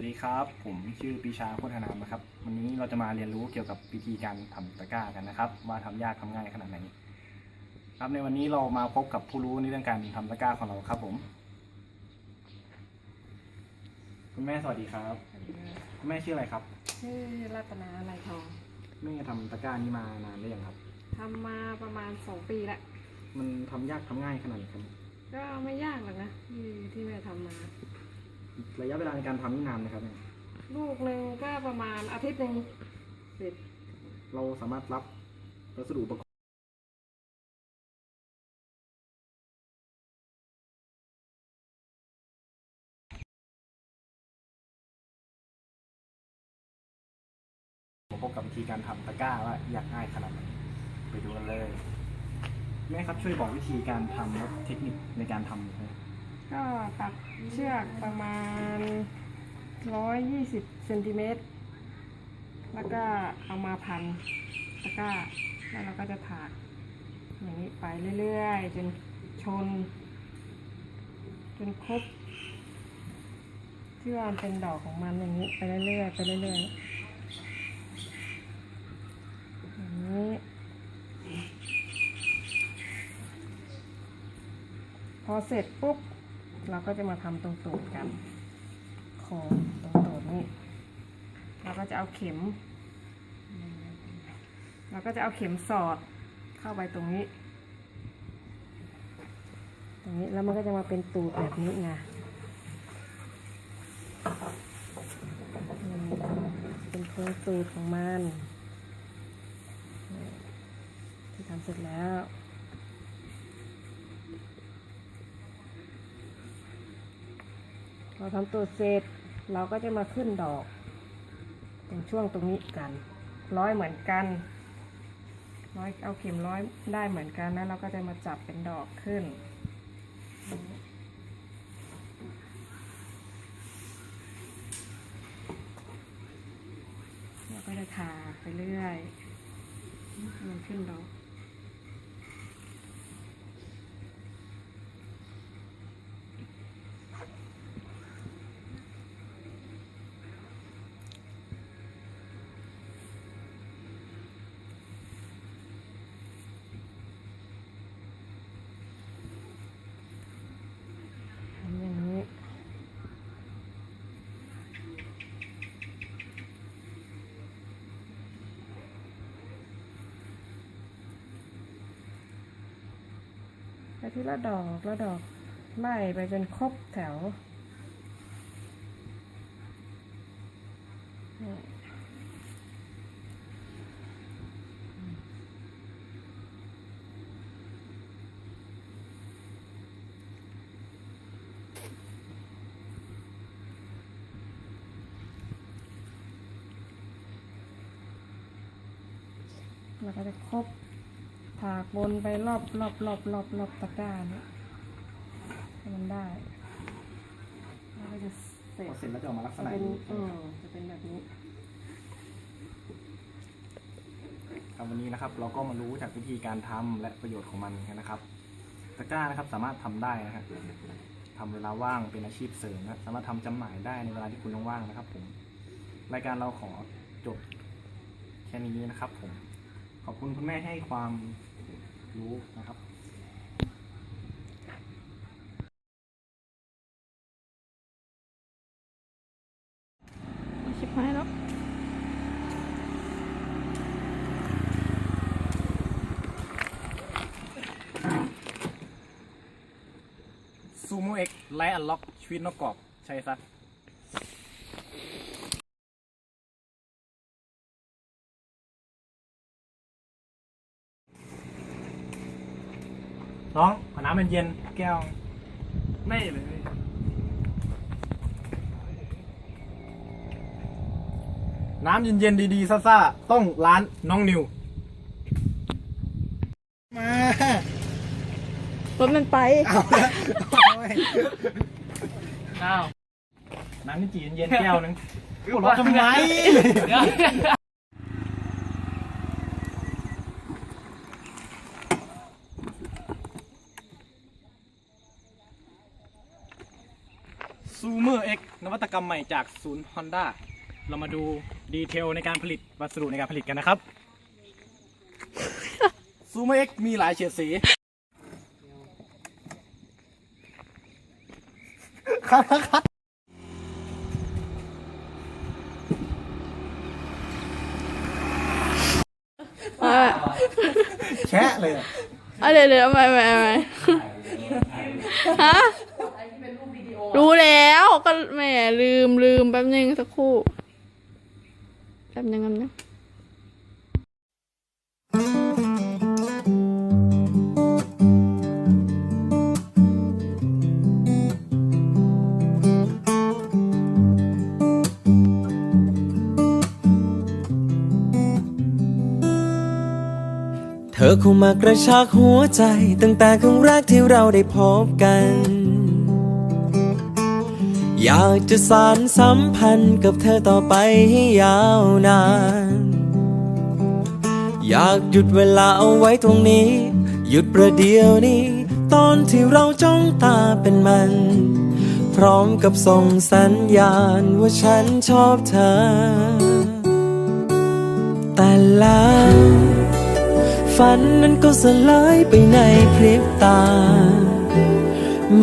วัสดีครับ ผมชื่อปีชาโคตรนามนะครับ วันนี้เราจะมาเรียนรู้เกี่ยวกับวิธีการทำตะกร้ากันนะครับ ว่าทำยากทำง่ายขนาดไหนครับในวันนี้เรามาพบกับผู้รู้ในเรื่องการทำตะกร้าของเราครับผม คุณแม่สวัสดีครับคุณแม่ชื่ออะไรครับ ชื่อรัตนาลายทองแม่ทำตะกร้านี้มานานหรือยังครับทำมาประมาณสองปีละมันทำยากทำง่ายขนาดไหนครับก็ไม่ยากหรอกนะที่ที่แม่ทำมา ระยะเวลาในการทำนี่นานไหมครับแม่ลูกหนึ่งก็ประมาณอาทิตย์หนึ่งเสร็จเราสามารถรับวัสดุอุปกรณ์พบกับวิธีการทำตะกร้าว่ายากง่ายขนาดไหนไปดูกันเลย แม่ครับช่วยบอกวิธีการทำและเทคนิคในการทำหน่อยครับ ก็ตัดเชือกประมาณร้อยยี่สิบเซนติเมตร แล้วก็เอามาพันตะกร้า แล้วเราก็จะถากอย่างนี้ไปเรื่อยๆ จนชน จนครบที่ว่ามันเป็นดอกของมันอย่างนี้ ไปเรื่อยๆไปเรื่อยๆอย่างนี้พอเสร็จปุ๊บ เราก็จะมาทำตรงตูดกันโคนตรงตูดนี่เราก็จะเอาเข็ม เราก็จะเอาเข็มสอดเข้าไปตรงนี้ ตรงนี้แล้วมันก็จะมาเป็นตูดแบบนี้ไงเป็นโครงตูดของมันนี่ที่ทำเสร็จแล้ว พอทำตัวเสร็จเราก็จะมาขึ้นดอก ตรงช่วงตรงนี้กัน ร้อยเหมือนกัน ร้อยเอาเข็มร้อยได้เหมือนกันแล้วเราก็จะมาจับเป็นดอกขึ้น เราก็จะทาไปเรื่อยมันขึ้นดอก ทำอย่างนี้ ไปทีละดอกละดอกไล่ไปจนครบแถวเราก็จะครบากวนไปรอบรอบรอบรอบรอบตะกร้าเนี่ยให้มันได้แล้วก็จะเสร็จพอเสร็จแล้วจะออกมาลักษจะณะเป็นนี้เออจะเป็นแบบนี้ ครับวันนี้นะครับ เราก็มารู้จากวิธีการทำและประโยชน์ของมันกันนะครับตะกร้านะครับสามารถทำได้นะครับทำเวลาว่างเป็นอาชีพเสริมนะสามารถทำจำหน่ายได้ในเวลาที่คุณว่างๆนะครับ ผม รายการเราขอจบแค่นี้นะครับ ผม ขอบคุณคุณแม่ให้ความ รู้นะครับชิบหายแล้วซูโมเอ็กไลท์อันล็อกชีวิตนกกรอบใช่ซะ น้องขอน้ำเย็นๆแก้ว ไม่เลย น้ำเย็นๆดีๆซ่าๆต้องร้านน้องนิว มารถมันไป เอาละอ้าว น้ำนี่จีนเย็นแก้วนึงหัวเราะทำไม Zoomer X นวัตกรรมใหม่จากศูนย์ Honda เรามาดูดีเทลในการผลิตวัสดุในการผลิตกันนะครับ Zoomer X มีหลายเฉดสีคัดคัดคัดอะแชะเลยอะเอาเดี๋ยวเดี๋ยวเอาใหม่ใหม่เอาใหม่ฮะรู้แล้ว ก็แหมลืมลืมแป๊บนึงสักครู่แป๊บนึงแป๊บนึงเธอเข้ามากระชากหัวใจ ตั้งแต่ครั้งแรกที่เราได้พบกัน อยากจะสานสัมพันธ์กับเธอต่อไปให้ยาวนาน อยากหยุดเวลาเอาไว้ตรงนี้ หยุดประเดี๋ยวนี้ ตอนที่เราจ้องตาเป็นมัน พร้อมกับส่งสัญญาณว่าฉันชอบเธอ แต่แล้วฝันนั้นก็สลายไปในพริบตา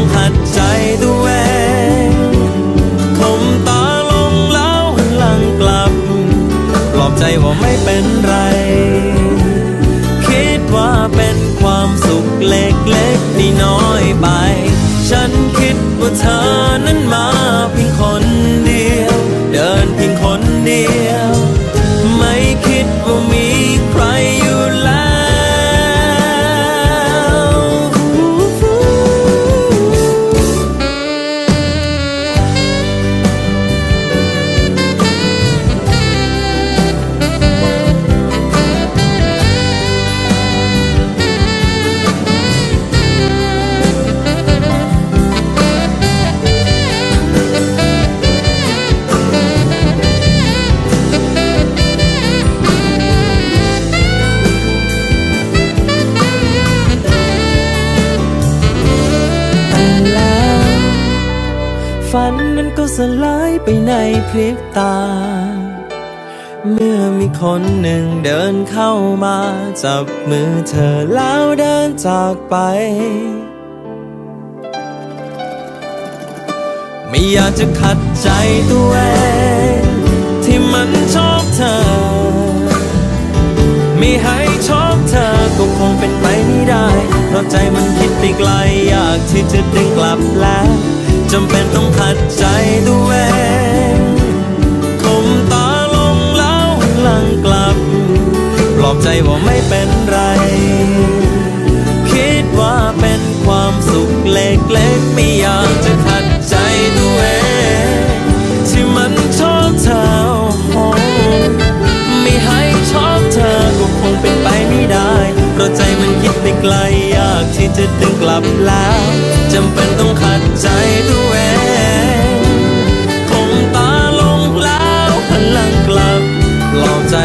ง ว่าไม่เป็นไร คิดว่าเป็นความสุขเล็กๆที่น้อยไป ฉันคิดว่าเธอนั้นมาเพียงคนเดียว เดินเพียงคนเดียว พริบตา เมื่อมีคนหนึ่งเดินเข้ามา จับมือเธอแล้วเดินจากไป ไม่อยากจะขัดใจตัวเองที่มันชอบเธอ ไม่ให้ชอบเธอก็คงเป็นไปไม่ได้ เพราะใจมันคิดไปไกลอยากที่จะดึง ใจว่าไม่เป็นไร คิดว่าเป็นความสุขเล็กๆ ไม่อยากจะขัดใจตัวเองที่มันชอบเธอไม่ให้ชอบเธอก็คงเป็นไปไม่ได้เพราะใจมันคิดไปไกลยากที่จะดึงกลับแล้วจำเป็นต้องขัดใจตัวเองคงตาลงแล้วพลังกลับหลอกใจ